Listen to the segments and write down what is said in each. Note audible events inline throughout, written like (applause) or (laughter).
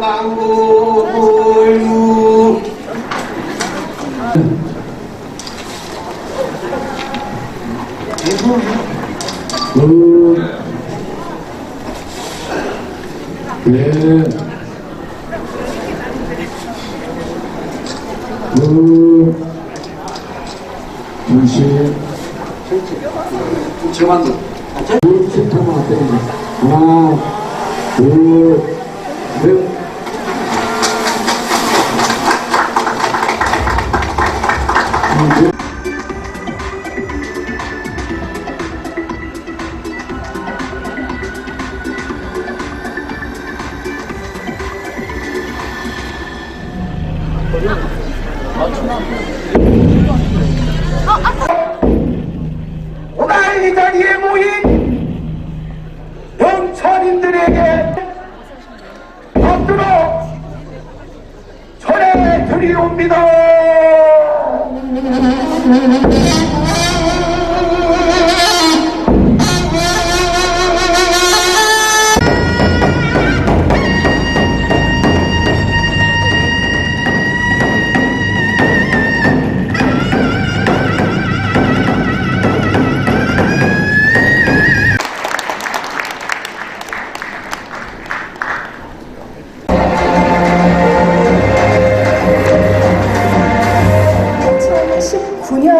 망고 골무 음. 예. 무. 무시. 저만도. 물티타마 때문에. 하나, 둘. 오늘 이 자리에 모인 영천인들에게 앞으로 전해 드리옵니다.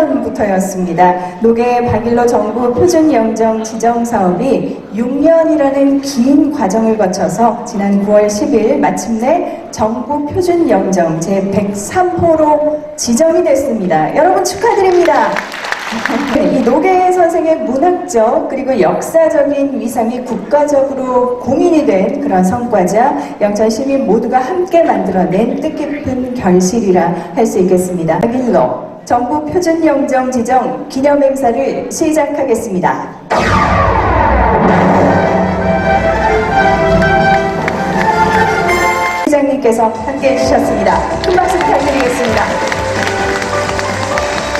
(2019년부터였습니다) 녹의 박일로 정부 표준영정 지정 사업이 6년이라는 긴 과정을 거쳐서 지난 9월 10일 마침내 정부 표준영정 제103호로 지정이 됐습니다. 여러분 축하드립니다. (laughs) 네, 이 노계 선생의 문학적 그리고 역사적인 위상이 국가적으로 공인이 된 그런 성과자 영천 시민 모두가 함께 만들어낸 뜻깊은 결실이라 할 수 있겠습니다. 박일로 정부 표준 영정 지정 기념 행사를 시작하겠습니다. 시장님께서 함께 해 주셨습니다. 큰 박수 부탁드리겠습니다.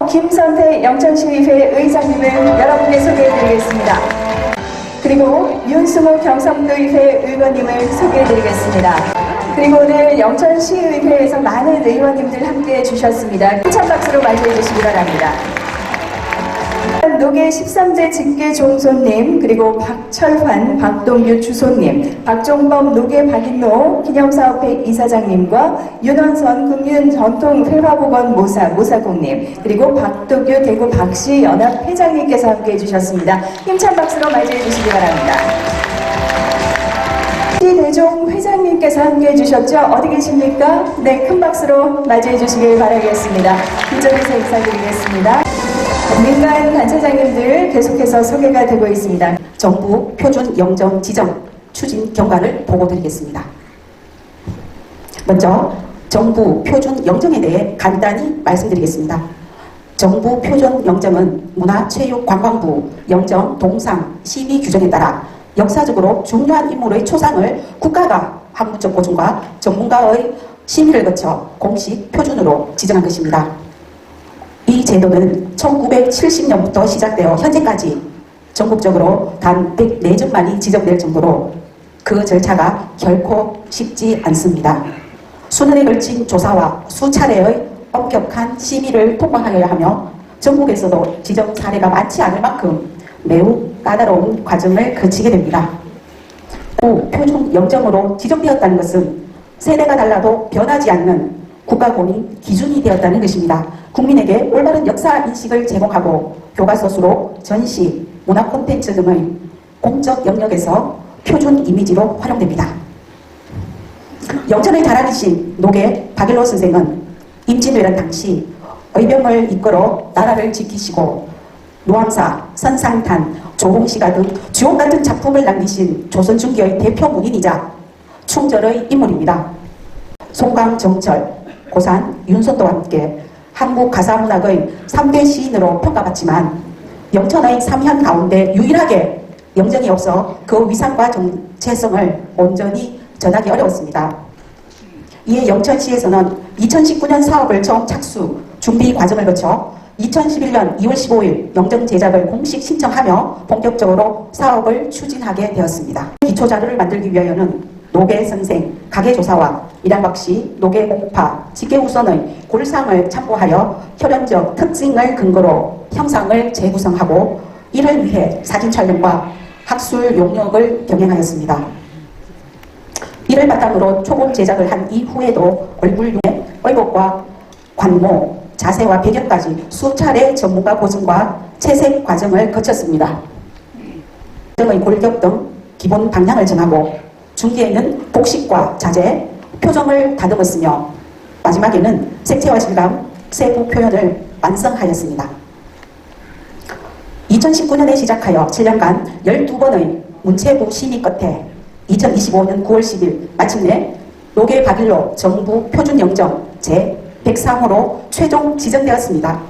김선태 영천시의회 의장님을 여러분께 소개해드리겠습니다. 그리고 윤승호 경상도의회 의원님을 소개해드리겠습니다. 그리고 오늘 영천시의회에서 많은 의원님들 함께 해 주셨습니다. 힘찬 박수로 맞이해 주시기 바랍니다. 노계 13대 직계 종손님, 그리고 박철환, 박동규 주소님, 박종범 노계 박인노 기념사업회 이사장님과 윤원선 금륜 전통회화복원 모사 모사공님, 그리고 박도규 대구 박씨 연합 회장님께서 함께 해 주셨습니다. 힘찬 박수로 맞이해 주시기 바랍니다. 대종 회장님께서 함께 해 주셨죠? 어디 계십니까? 네, 큰 박수로 맞이해 주시길 바라겠습니다. 이쪽에서 인사드리겠습니다. 민간 단체장님들 계속해서 소개가 되고 있습니다. 정부 표준 영정 지정 추진 경과를 보고드리겠습니다. 먼저 정부 표준 영정에 대해 간단히 말씀드리겠습니다. 정부 표준 영정은 문화체육관광부 영정 동상 심의 규정에 따라 역사적으로 중요한 인물의 초상을 국가가 학문적 보증과 전문가의 심의를 거쳐 공식 표준으로 지정한 것입니다. 이 제도는 1970년부터 시작되어 현재까지 전국적으로 단 104점만이 지정될 정도로 그 절차가 결코 쉽지 않습니다. 수년에 걸친 조사와 수차례의 엄격한 심의를 통과하여야 하며 전국에서도 지정 사례가 많지 않을 만큼 매우 까다로운 과정을 거치게 됩니다. 또 표준 영정으로 지정되었다는 것은 세대가 달라도 변하지 않는 국가 공인 기준이 되었다는 것입니다. 국민에게 올바른 역사 인식을 제공하고 교과서 수록 전시, 문화 콘텐츠 등의 공적 영역에서 표준 이미지로 활용됩니다. 영천의 자랑이신 노계 박일로 선생은 임진왜란 당시 의병을 이끌어 나라를 지키시고 노항사, 선상탄, 조공시가 등 주옥 같은 작품을 남기신 조선 중기의 대표 문인이자 충절의 인물입니다. 송강정철, 고산, 윤선도와 함께 한국 가사문학의 3대 시인으로 평가받지만 영천의 삼현 가운데 유일하게 영정이 없어 그 위상과 정체성을 온전히 전하기 어려웠습니다. 이에 영천시에서는 2019년 사업을 처음 착수, 준비 과정을 거쳐 2011년 2월 15일 영정 제작을 공식 신청하며 본격적으로 사업을 추진하게 되었습니다. 기초 자료를 만들기 위하여는 노계 선생, 가계조사와 이란박씨, 노계 목파, 직계우선의 골상을 참고하여 혈연적 특징을 근거로 형상을 재구성하고 이를 위해 사진 촬영과 학술 용역을 병행하였습니다. 이를 바탕으로 초본 제작을 한 이후에도 얼굴 용의 의복과 관모, 자세와 배경까지 수차례 전문가 고증과 채색 과정을 거쳤습니다. 등의 골격 등 기본 방향을 정하고 중기에는 복식과 자재, 표정을 다듬었으며 마지막에는 색채와 질감, 세부 표현을 완성하였습니다. 2019년에 시작하여 7년간 12번의 문체부 심의 끝에 2025년 9월 10일 마침내 노계 박일로 정부 표준 영정 제 103호로 최종 지정되었습니다.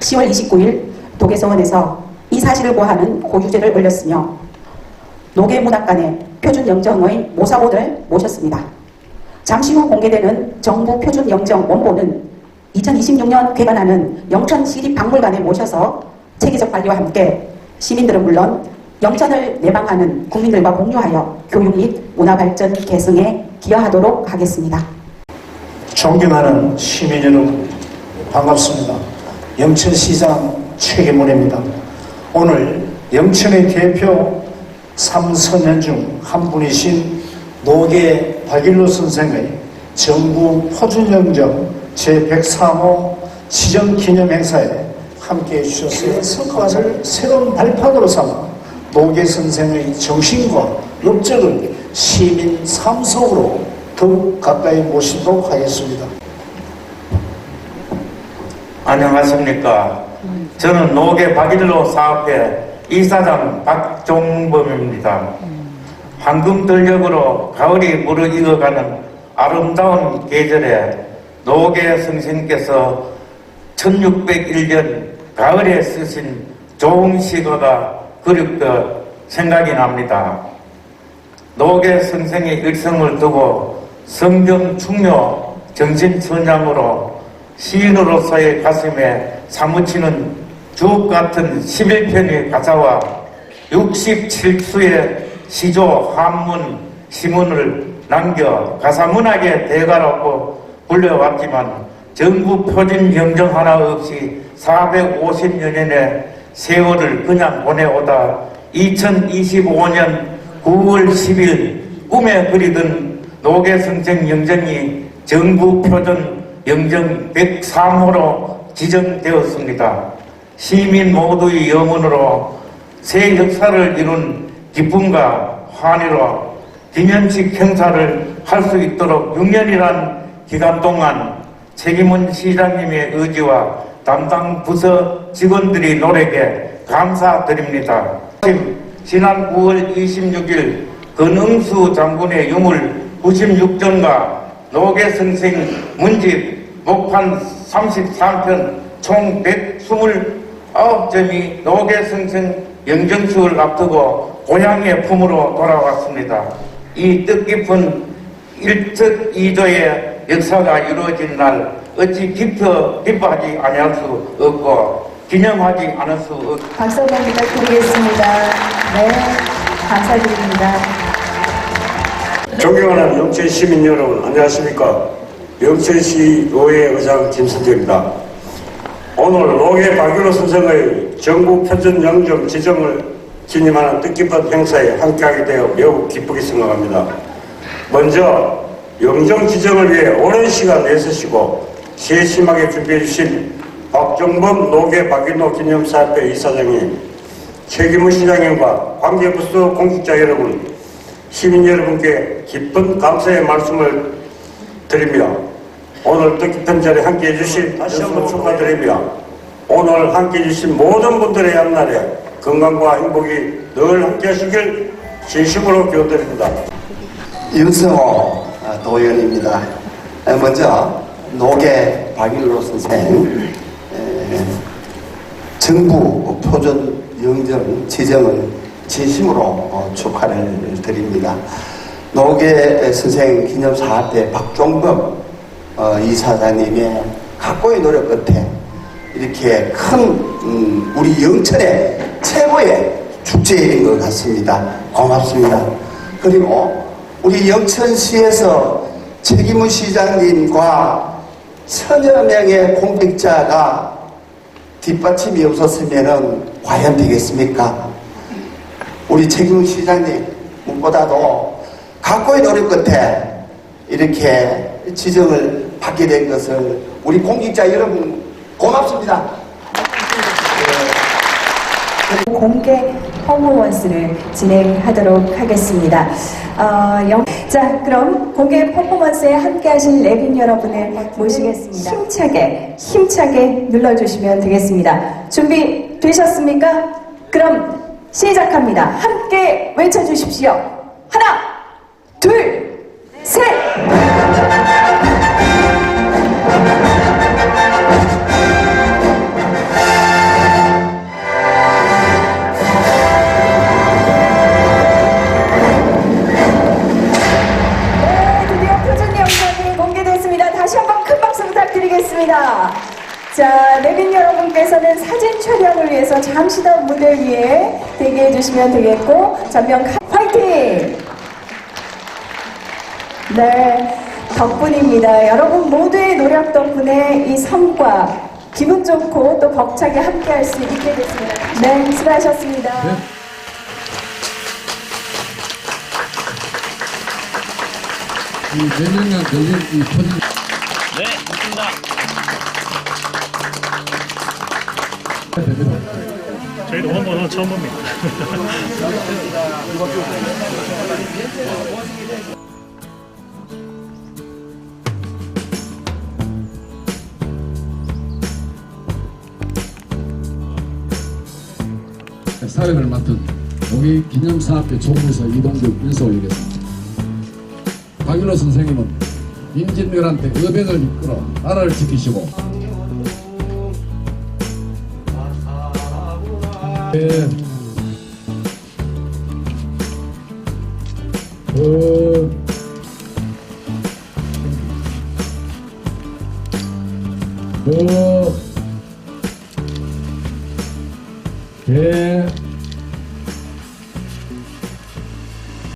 10월 29일 도계서원에서 이 사실을 고하는 고유제를 올렸으며 노계문학관의 표준 영정의 모사본을 모셨습니다. 잠시 후 공개되는 정부 표준 영정 원본은 2026년 개관하는 영천시립박물관에 모셔서 체계적 관리와 함께 시민들은 물론 영천을 내방하는 국민들과 공유하여 교육 및 문화 발전 개성에 기여하도록 하겠습니다. 존경하는 시민 여러분 반갑습니다. 영천시장 최계문입니다. 오늘 영천의 대표 삼선현 중 한 분이신 노계 박일로 선생의 정부 포준영정 제103호 지정기념 행사에 함께해 주셔서 성과를 새로운 발판으로 삼아 노계 선생의 정신과 업적을 시민 삶 속으로 더욱 가까이 모시도록 하겠습니다. 안녕하십니까. 저는 노계 박일로 사업회 이사장 박종범입니다. 황금들녘으로 가을이 무르익어가는 아름다운 계절에 노계 선생께서 1601년 가을에 쓰신 좋은 시가가 그립게 생각이 납니다. 노계 선생의 일성을 두고 성경 충묘 정신천장으로 시인으로서의 가슴에 사무치는 주옥 같은 11편의 가사와 67수의 시조 한문 시문을 남겨 가사문학의 대가라고 불려왔지만 정부 표준 영정 하나 없이 450년의 세월을 그냥 보내오다 2025년 9월 10일 꿈에 그리던 노계성생 영정이 정부 표준 영정 103호로 지정되었습니다. 시민 모두의 영혼으로 새 역사를 이룬 기쁨과 환희로 기념식 행사를 할 수 있도록 6년이란 기간 동안 책임은 시장님의 의지와 담당 부서 직원들이 노력에 감사드립니다. 지난 9월 26일 건응수 장군의 유물 96점과 노계 선생 문집 목판 33편 총 129점이 노계 선생 영정수를 앞두고 고향의 품으로 돌아왔습니다. 이 뜻깊은 일석이조의 역사가 이루어진 날 어찌 기뻐, 기뻐하지 아니할 수 없고 기념하지 않을 수 없. 박수 한번 부탁드리겠습니다. 네, 감사드립니다. 존경하는 영천 시민 여러분 안녕하십니까? 영천시 의회 의장 김선재입니다. 오늘 노계 박윤호 선생의 정부 표준 영정 지정을 기념하는 뜻깊은 행사에 함께하게 되어 매우 기쁘게 생각합니다. 먼저 영정 지정을 위해 오랜 시간 내쓰시고 세심하게 준비해 주신 박정범 노계 박윤호 기념사업회 이사장님 최기무 시장님과 관계부서 공직자 여러분 시민 여러분께 깊은 감사의 말씀을 드립니다. 오늘 뜻깊은 자리에 함께 해주신 다시 한번 축하드립니다. 오늘 함께 해주신 모든 분들의 앞날에 건강과 행복이 늘 함께 하시길 진심으로 기원드립니다. 윤성호 아, 도의원입니다. 에, 먼저 노계 박일로 선생 에, 정부 표준 영정 지정을 진심으로 어, 축하를 드립니다. 노계 선생 기념사업회 박종범 어, 이사장님의 각고의 노력 끝에 이렇게 큰 음, 우리 영천의 최고의 축제인 것 같습니다. 고맙습니다. 그리고 우리 영천시에서 책임훈 시장님과 천여 명의 공직자가 뒷받침이 없었으면 과연 되겠습니까? 우리 책임훈 시장님 무엇보다도 각고의 노력 끝에 이렇게 지정을 받게 된 것을 우리 공직자 여러분 고맙습니다. 공개 퍼포먼스를 진행하도록 하겠습니다. 어, 영- 자, 그럼 공개 퍼포먼스에 함께 하실 레빈 여러분을 모시겠습니다. 힘차게, 힘차게 눌러주시면 되겠습니다. 준비 되셨습니까? 그럼 시작합니다. 함께 외쳐주십시오. 하나, 둘, 셋! 네. 자, 내빈 여러분께서는 사진 촬영을 위해서 잠시 더 무대 위에 주시면 되겠고, 전면 카... 화이팅! 네, 덕분입니다. 여러분 모두의 노력 덕분에 이 성과 기분 좋고 또 벅차게 함께 할 수 있게 됐습니다. 네, 수고하셨습니다. 이 내년간 걸린 이 네, 좋습니다. 저희도 홍보는 처음 봅니다. 사회를 맡은 동의 기념사업회 총무서 이동규 인사 올리겠습니다. 박일호 선생님은 때 의병을 이끌어 나라를 지키시고 예. 그 그, 예.